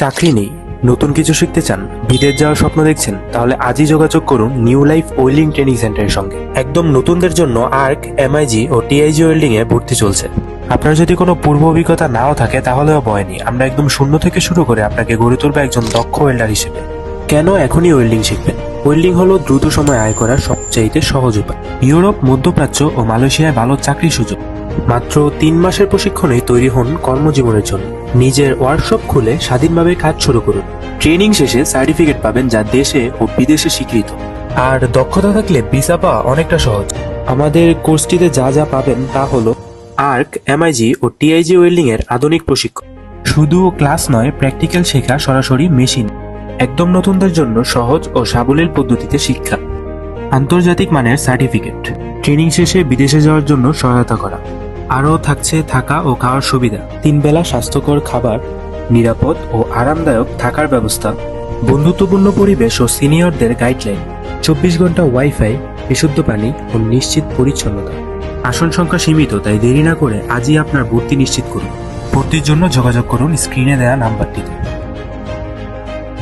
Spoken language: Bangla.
চাকরি নেই, নতুন কিছু শিখতে চান, বিদেশ যাওয়ার স্বপ্ন দেখছেন, তাহলে আজই যোগাযোগ করুন নিউ লাইফ ওয়েল্ডিং ট্রেনিং সেন্টারের সঙ্গে। একদম নতুনদের জন্য আর্ক, এমআইজি ও টিআইজি ওয়েল্ডিং এ ভর্তি চলছে। আপনার যদি কোনো পূর্ব অভিজ্ঞতা নাও থাকে, তাহলেও ভয় নেই। আমরা একদম শূন্য থেকে শুরু করে আপনাকে গড়ে তুলবো একজন দক্ষ ওয়েল্ডার হিসেবে। কেন এখনই ওয়েল্ডিং শিখবেন? ওয়েল্ডিং হলো দ্রুত সময় আয় করার সবচাইতে সহজ উপায়। ইউরোপ, মধ্যপ্রাচ্য ও মালয়েশিয়ায় ভালো চাকরির সুযোগ। মাত্র তিন মাসের প্রশিক্ষণেই তৈরি হন কর্মজীবনের জন্য। নিজের ওয়ার্কশপ খুলে স্বাধীনভাবে কাজ শুরু করুন। ট্রেনিং শেষে সার্টিফিকেট পাবেন যা দেশে ও বিদেশে স্বীকৃত। আর দক্ষতা থাকলে ভিসা পাওয়া অনেকটা সহজ। আমাদের কোর্সটিতে যা যা পাবেন তা হলো আর্ক এমআইজি ও টিআইজি ওয়েল্ডিং এর আধুনিক প্রশিক্ষণ। শুধু ক্লাস নয় প্র্যাকটিক্যাল শেখা সরাসরি মেশিন একদম নতুনদের জন্য সহজ ও সাবলীল পদ্ধতিতে শিক্ষা। আন্তর্জাতিক মানের সার্টিফিকেট ট্রেনিং শেষে বিদেশে যাওয়ার জন্য সহায়তা করা। আরও থাকছে থাকা ও খাওয়ার সুবিধা। তিন বেলা স্বাস্থ্যকর খাবার, নিরাপদ ও আরামদায়ক থাকার ব্যবস্থা। বন্ধুত্বপূর্ণ পরিবেশ ও সিনিয়রদের গাইডলাইন। চব্বিশ ঘণ্টা ওয়াইফাই, বিশুদ্ধ পানি ও নিশ্চিত পরিচ্ছন্নতা। আসন সংখ্যা সীমিত, তাই দেরি না করে আজই আপনার ভর্তি নিশ্চিত করুন। ভর্তির জন্য যোগাযোগ করুন স্ক্রিনে দেওয়া নাম্বারটিতে।